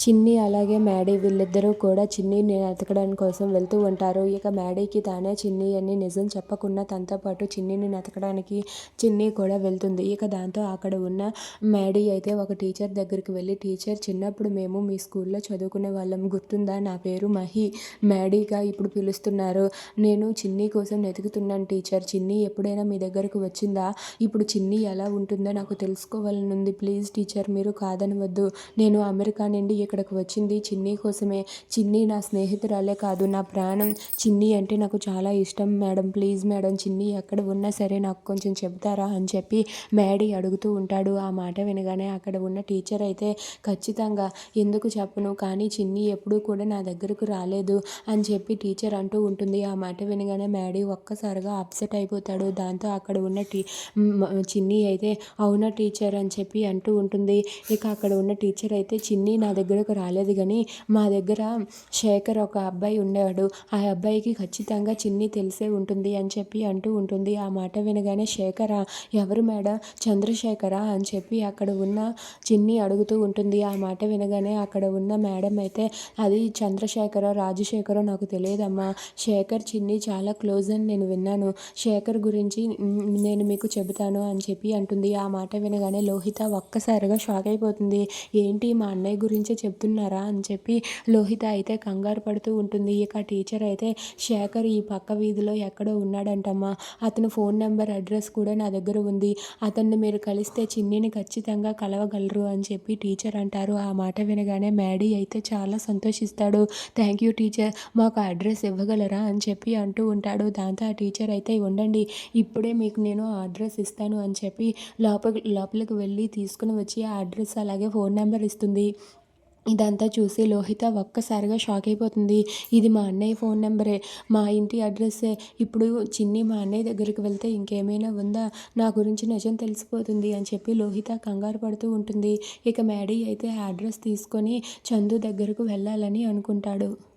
చిన్ని అలాగే మ్యాడీ వీళ్ళిద్దరూ కూడా చిన్నీని వెతకడం కోసం వెళ్తూ ఉంటారు. ఇక మ్యాడీకి తానే చిన్ని అని నిజం చెప్పకుండా తనతో పాటు చిన్నిని వెతకడానికి చిన్ని కూడా వెళ్తుంది. ఇక దాంతో అక్కడ ఉన్న మ్యాడీ అయితే ఒక టీచర్ దగ్గరికి వెళ్ళి టీచర్ చిన్నప్పుడు మేము మీ స్కూల్లో చదువుకునే వాళ్ళం. గుర్తుందా? నా పేరు మహి. మ్యాడీగా ఇప్పుడు పిలుస్తున్నారు. నేను చిన్ని కోసం వెతుకుతున్నాను టీచర్. చిన్ని ఎప్పుడైనా మీ దగ్గరకు వచ్చిందా? ఇప్పుడు చిన్ని ఎలా ఉంటుందో నాకు తెలుసుకోవాలని ఉంది ప్లీజ్ టీచర్ మీరు కాదనవద్దు. నేను అమెరికా నుండి ఇక్కడికి వచ్చింది. చిన్ని కోసమే. చిన్ని నా స్నేహితురాలే కాదు నా ప్రాణం. చిన్ని అంటే నాకు చాలా ఇష్టం మేడం. ప్లీజ్ మేడం చిన్ని ఎక్కడ ఉన్నా సరే నాకు కొంచెం చెప్తారా అని చెప్పి మ్యాడీ అడుగుతూ ఉంటాడు. ఆ మాట వినగానే అక్కడ ఉన్న టీచర్ అయితే ఖచ్చితంగా ఎందుకు చెప్పను కానీ చిన్ని ఎప్పుడూ కూడా నా దగ్గరకు రాలేదు అని చెప్పి టీచర్ అంటూ ఉంటుంది. ఆ మాట వినగానే మ్యాడీ ఒక్కసారిగా అప్సెట్ అయిపోతాడు. దాంతో అక్కడ ఉన్న టీ చిన్ని అయితే అవునా టీచర్ అని చెప్పి అంటూ ఉంటుంది. ఇక అక్కడ ఉన్న టీచర్ అయితే చిన్ని నా దగ్గర దగ్గరకు రాలేదు కానీ మా దగ్గర శేఖర్ ఒక అబ్బాయి ఉండేవాడు. ఆ అబ్బాయికి ఖచ్చితంగా చిన్ని తెలిసే ఉంటుంది అని చెప్పి అంటూ ఉంటుంది. ఆ మాట వినగానే శేఖర ఎవరు మేడం? చంద్రశేఖర? అని చెప్పి అక్కడ ఉన్న చిన్ని అడుగుతూ ఉంటుంది. ఆ మాట వినగానే అక్కడ ఉన్న మేడం అయితే అది చంద్రశేఖర రాజశేఖర నాకు తెలియదమ్మా. శేఖర్ చిన్ని చాలా క్లోజ్ అని నేను విన్నాను. శేఖర్ గురించి నేను మీకు చెబుతాను అని చెప్పి అంటుంది. ఆ మాట వినగానే లోహిత ఒక్కసారిగా షాక్ అయిపోతుంది. ఏంటి మా అన్నయ్య గురించే చెప్తున్నారా అని చెప్పి లోహిత అయితే కంగారు పడుతూ ఉంటుంది. ఇక టీచర్ అయితే శేఖర్ ఈ పక్క వీధిలో ఎక్కడో ఉన్నాడంటమ్మా. అతను ఫోన్ నెంబర్ అడ్రస్ కూడా నా దగ్గర ఉంది. అతన్ని మీరు కలిస్తే చిన్నిని ఖచ్చితంగా కలవగలరు అని చెప్పి టీచర్ అంటారు. ఆ మాట వినగానే మ్యాడీ అయితే చాలా సంతోషిస్తాడు. థ్యాంక్ యూ టీచర్ మాకు అడ్రస్ ఇవ్వగలరా అని చెప్పి అంటూ ఉంటాడు. దాంతో ఆ టీచర్ అయితే ఉండండి ఇప్పుడే మీకు నేను ఆ అడ్రస్ ఇస్తాను అని చెప్పి లోప లోపలికి వెళ్ళి తీసుకుని వచ్చి ఆ అడ్రస్ అలాగే ఫోన్ నెంబర్ ఇస్తుంది. ఇదంతా చూసి లోహిత ఒక్కసారిగా షాక్ అయిపోతుంది. ఇది మా అన్నయ్య ఫోన్ నెంబరే. మా ఇంటి అడ్రస్సే. ఇప్పుడు చిన్ని మా అన్నయ్య దగ్గరికి వెళ్తే ఇంకేమైనా ఉందా? నా గురించి నిజం తెలిసిపోతుంది అని చెప్పి లోహిత కంగారు పడుతూ ఉంటుంది. ఇక మ్యాడీ అయితే ఆ అడ్రస్ తీసుకొని చందు దగ్గరకు వెళ్ళాలని అనుకుంటాడు.